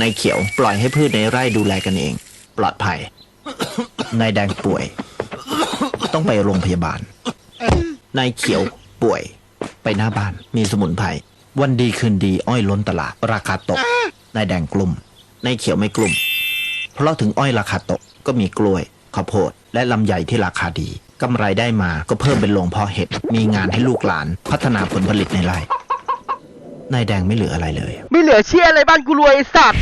นายเขียวปล่อยให้พืชในไร่ดูแลกันเอง ปลอดภัย นายแดงป่วย ต้องไปโรงพยาบาล นายเขียวป่วย ไปหน้าบ้านมีสมุนไพรวันดีคืนดีอ้อยล้นตลาด ราคาตก นายแดงกลุ่ม นายเขียวไม่กลุ่ม เพราะถึงอ้อยราคาตกก็มีกล้วยข้าวโพดและลำไยที่ราคาดีกำไรได้มาก็เพิ่มเป็นโรงเพาะเห็ดมีงานให้ลูกหลาน พัฒนาผลผลิตในไร่ นายแดงไม่เหลืออะไรเลย ไม่เหลือเชี่ยอะไรบ้านกูรวยไอ้สัตว์